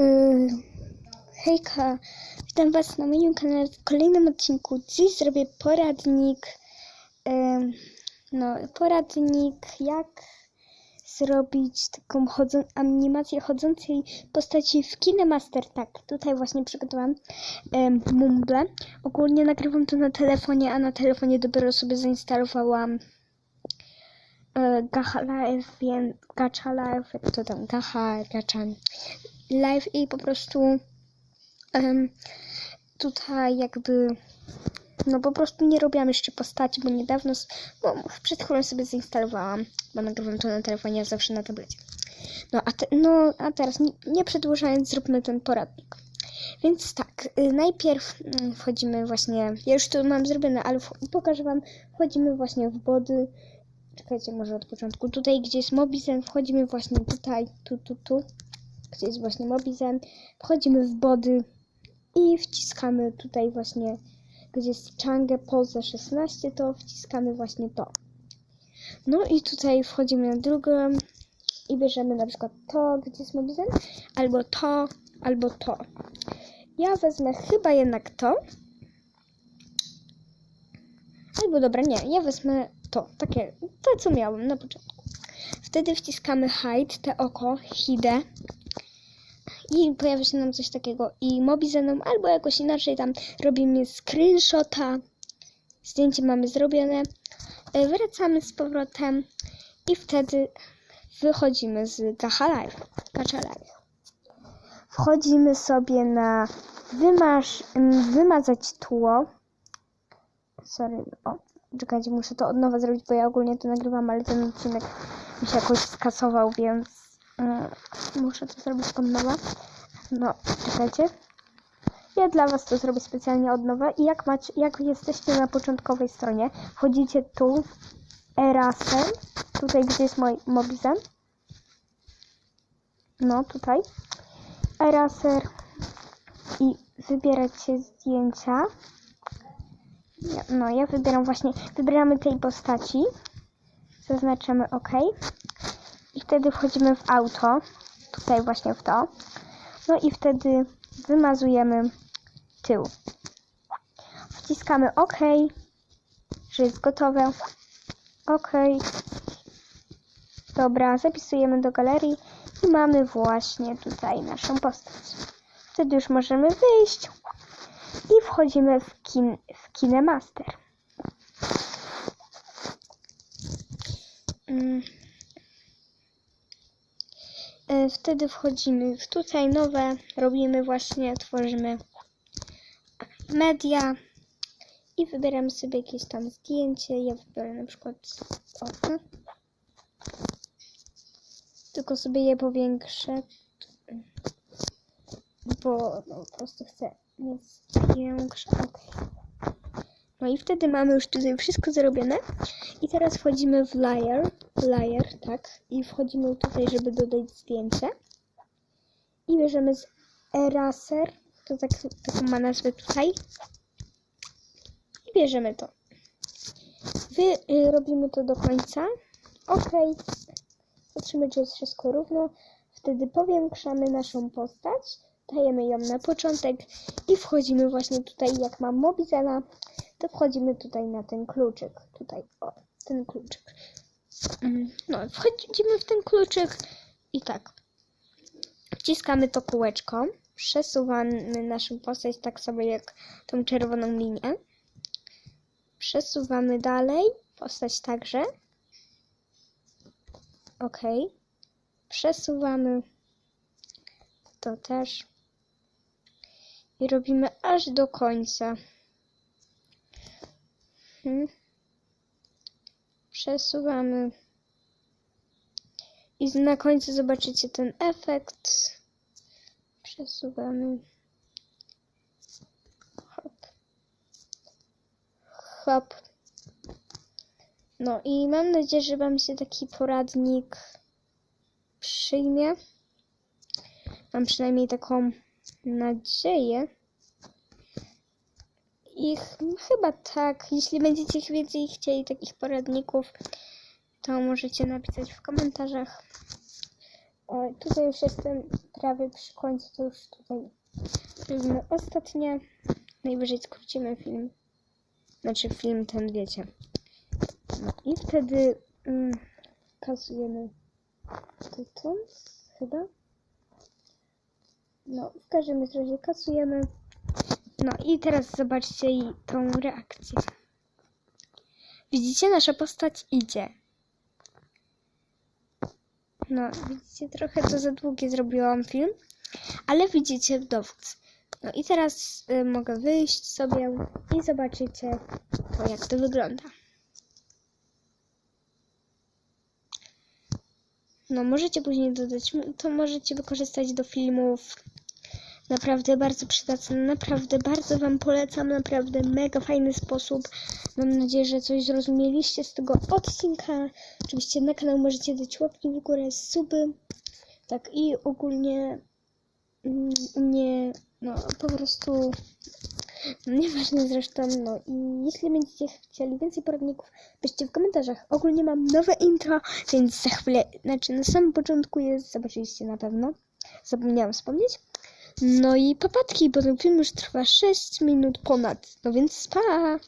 Yy, hejka, witam Was na moim kanale w kolejnym odcinku. Dziś zrobię poradnik, yy, no poradnik jak zrobić taką chodzą, animację chodzącej postaci w KineMaster. Tak, tutaj właśnie przygotowałam yy, Mumble. Ogólnie nagrywam to na telefonie, a na telefonie dopiero sobie zainstalowałam Gacha Live, więc Gacha Live, jak to tam, Gacha, Gacha Live i po prostu em, tutaj jakby no po prostu nie robiłam jeszcze postaci, bo niedawno, bo przed chwilą sobie zainstalowałam, bo nagrywam to na telefonie, a zawsze na tablecie. No a, te, no, a teraz nie, nie przedłużając, zróbmy ten poradnik. Więc tak, y, najpierw mm, wchodzimy właśnie, ja już to mam zrobione, ale pokażę Wam, wchodzimy właśnie w body, czekajcie może od początku, tutaj gdzie jest Mobizen, wchodzimy właśnie tutaj, tu, tu, tu, gdzie jest właśnie Mobizen, wchodzimy w body i wciskamy tutaj właśnie, gdzie jest Chang'e Pose 16, to wciskamy właśnie to. No i tutaj wchodzimy na drugą i bierzemy na przykład to, gdzie jest Mobizen, albo to, albo to. Ja wezmę chyba jednak to. Albo dobra, nie, ja wezmę to, takie, to co miałem na początku. Wtedy wciskamy hide, te oko, hide i pojawia się nam coś takiego i mobizeną albo jakoś inaczej tam robimy screenshota, zdjęcie mamy zrobione, e, wracamy z powrotem i wtedy wychodzimy z Gacha Live, Gacha Live. Wchodzimy sobie na wymasz, em, wymazać tło. Sorry, o, czekajcie, muszę to od nowa zrobić, bo ja ogólnie to nagrywam, ale ten odcinek mi się jakoś skasował, więc muszę to zrobić od nowa. No, czekajcie. Ja dla Was to zrobię specjalnie od nowa i jak macie, jak jesteście na początkowej stronie, wchodzicie tu, Eraser, tutaj gdzie jest mój Mobizen. No, tutaj. Eraser i wybieracie zdjęcia. No, ja wybieram właśnie, wybieramy tej postaci. Zaznaczamy OK. I wtedy wchodzimy w auto. Tutaj właśnie w to. No i wtedy wymazujemy tył. Wciskamy OK, że jest gotowe. OK. Dobra, zapisujemy do galerii i mamy właśnie tutaj naszą postać. Wtedy już możemy wyjść i wchodzimy w, kin, w KineMaster. Mm. E, Wtedy wchodzimy tutaj nowe, robimy właśnie, tworzymy media i wybieramy sobie jakieś tam zdjęcie. Ja wybiorę na przykład okno. Tylko sobie je powiększę, bo no, po prostu chcę mieć większe. Okay. No i wtedy mamy już tutaj wszystko zrobione. I teraz wchodzimy w layer, layer, tak, i wchodzimy tutaj, żeby dodać zdjęcie. I bierzemy z eraser, to tak, taką ma nazwę tutaj. I bierzemy to. Wy y, robimy to do końca. Ok. Patrzymy, czy jest wszystko równo. Wtedy powiększamy naszą postać. Dajemy ją na początek i wchodzimy właśnie tutaj, jak mam Mobizela, to wchodzimy tutaj na ten kluczyk. Tutaj, o, ten kluczyk. Mm, No, wchodzimy w ten kluczyk i tak. Wciskamy to kółeczko. Przesuwamy naszą postać tak samo jak tą czerwoną linię. Przesuwamy dalej. Postać także. Ok. Przesuwamy to też. I robimy aż do końca. Hmm. Przesuwamy. I na końcu zobaczycie ten efekt. Przesuwamy. Hop. Hop. No i mam nadzieję, że Wam się taki poradnik przyjmie. Mam przynajmniej taką nadzieję. I ch- chyba tak. Jeśli będziecie więcej chcieli takich poradników, to możecie napisać w komentarzach. O, tutaj już jestem prawie przy końcu, to już tutaj robimy ostatnie. Najwyżej skrócimy film. Znaczy film ten, wiecie. No i wtedy mm, kasujemy tytuł, chyba. No, w każdym razie kasujemy. No i teraz zobaczcie tą reakcję. Widzicie, nasza postać idzie. No, widzicie, trochę to za długie zrobiłam film, ale widzicie dowód. No i teraz y, mogę wyjść sobie i zobaczycie to, jak to wygląda. No, możecie później dodać, to możecie wykorzystać do filmów. Naprawdę bardzo przydatne, naprawdę bardzo Wam polecam, naprawdę mega fajny sposób. Mam nadzieję, że coś zrozumieliście z tego odcinka. Oczywiście na kanał możecie dać łapki w górę, suby. Tak i ogólnie mm, u mnie, no po prostu nieważne zresztą, no i jeśli będziecie chcieli więcej poradników, piszcie w komentarzach. Ogólnie mam nowe intro, więc za chwilę, znaczy na samym początku jest, zobaczyliście na pewno, zapomniałam wspomnieć. No i papatki, bo ten film już trwa 6 minut ponad, no więc pa!